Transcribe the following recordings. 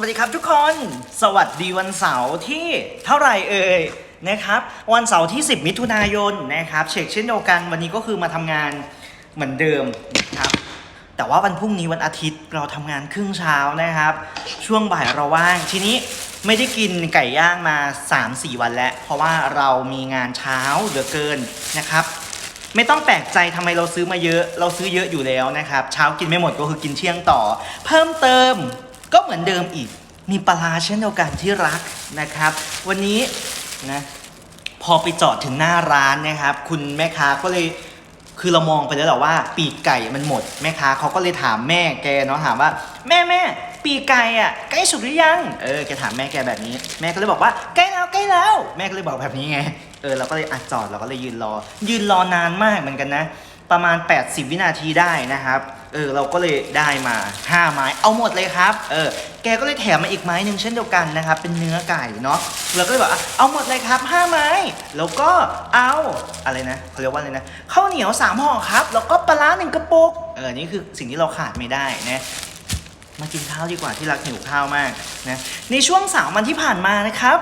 วัสดีครับทุกคน สวัสดีวันเสาร์ที่เท่าไหร่เอ่ยนะครับวันเสาร์ที่ 10 มิถุนายนนะครับเช็คเช่นเดียวกันวันนี้ก็คือมาทำงานเหมือนเดิมนะครับแต่ว่าวันพรุ่งนี้วันอาทิตย์เราทำงานครึ่งเช้านะครับ ช่วงบ่ายเราว่างทีนี้ไม่ได้กินไก่ย่างมา 3-4 วันแล้ว เพราะว่าเรามีงานเช้าเหลือเกินนะครับไม่ต้องแปลกใจทำไมเราซื้อมาเยอะ เราซื้อเยอะอยู่แล้วนะครับ เช้ากินไม่หมดก็คือกินเที่ยงต่อ เพิ่มเติม ก็เหมือนเดิมอีก มีปลาเช่นเดียวกันที่รักนะครับ วันนี้นะพอไปจอดถึงหน้าร้านนะครับ คุณแม่ค้าก็เลยคือเรามองไปแล้วแหละว่า ปีกไก่มันหมดแม่ค้าเขาก็เลยถามแม่แกเนาะถามว่า แม่แม่ปีกไก่อะใกล้สุกหรือยังเออแกถามแม่แกแบบนี้ แม่ก็เลยบอกว่าใกล้แล้วใกล้แล้วแม่ก็เลยบอกแบบนี้ไงเออเราก็เลยอัดจอดเราก็เลยยืนรอ ยืนรอนานมากเหมือนกันนะ ประมาณ 80 วินาทีได้นะครับ ออเราก็เลยได้มา 5 ไม้เอาหมดเลยครับเออแกก็เลยแถมมาอีกไม้หนึ่งเช่นเดียวกันนะครับเป็นเนื้อไก่เนาะเราก็เลยบอกเอาหมดเลยครับ 5 ไม้ แล้วก็เอาอะไรนะเขาเรียกว่าอะไรนะข้าวเหนียว3ห่อครับ แล้วก็ปลาร้าหนึ่งกระปุกเออนี่คือสิ่งที่เราขาดไม่ได้นะมากินข้าวดีกว่าที่รักหิวข้าวมากนะในช่วงสามวันที่ผ่านมานะครับ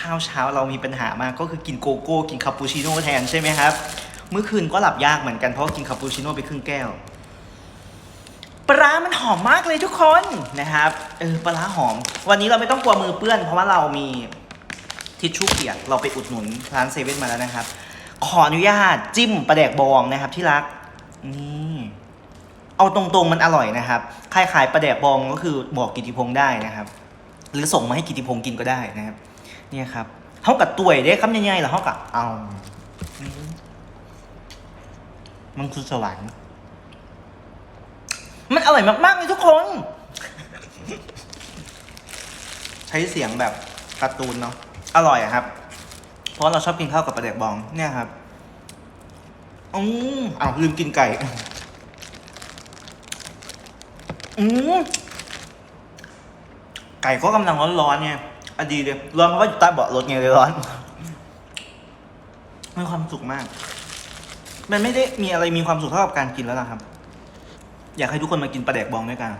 ข้าวเช้าเรามีปัญหามากก็คือกินโกโก้กินคาปูชิโน่แทนใช่ไหมครับเมื่อคืนก็หลับยากเหมือนกันเพราะกินคาปูชิโน่ไปครึ่งแก้ว ปลามันหอมมากเลยทุกคนนะครับ เออปลาหอม วันนี้เราไม่ต้องกลัวมือเปื้อน เพราะว่าเรามีทิชชู่เปียก เราไปอุดหนุนร้านเซเว่นมาแล้วนะครับ ขออนุญาตจิ้มปลาแดกบองนะครับที่รัก นี่เอาตรงๆมันอร่อยนะครับ ใครขายปลาแดกบองก็คือบอกกิติพงษ์ได้นะครับ หรือส่งมาให้กิติพงษ์กินก็ได้นะครับ เนี่ยครับเท่ากับตัวยเด้คำใหญ่ๆเหรอเท่ากับเอามมันคือสวรรค์ มันอร่อยมากๆเลยทุกคน ใช้เสียงแบบการ์ตูนเนาะอร่อยอะครับ เพราะเราชอบกินข้าวกับปลาแดกบองเนี่ยครับอืมอ้าวลืมกินไก่อืมไก่ก็กำลังร้อนๆเนี่ยอดีเลยร้อนเพราะว่าอยู่ใต้เบาะรถไงเลยร้อนมีความสุขมาก มันไม่ได้มีอะไรมีความสุขเท่ากับการกินแล้วล่ะครับ อยากให้ทุกคนมากินปลาแดกบองด้วยกัน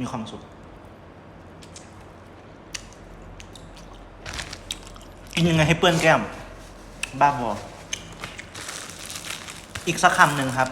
มีความสุขกินยังไงให้เปื้อนแก้ม บ้าบอ อีกสักคำหนึ่งครับ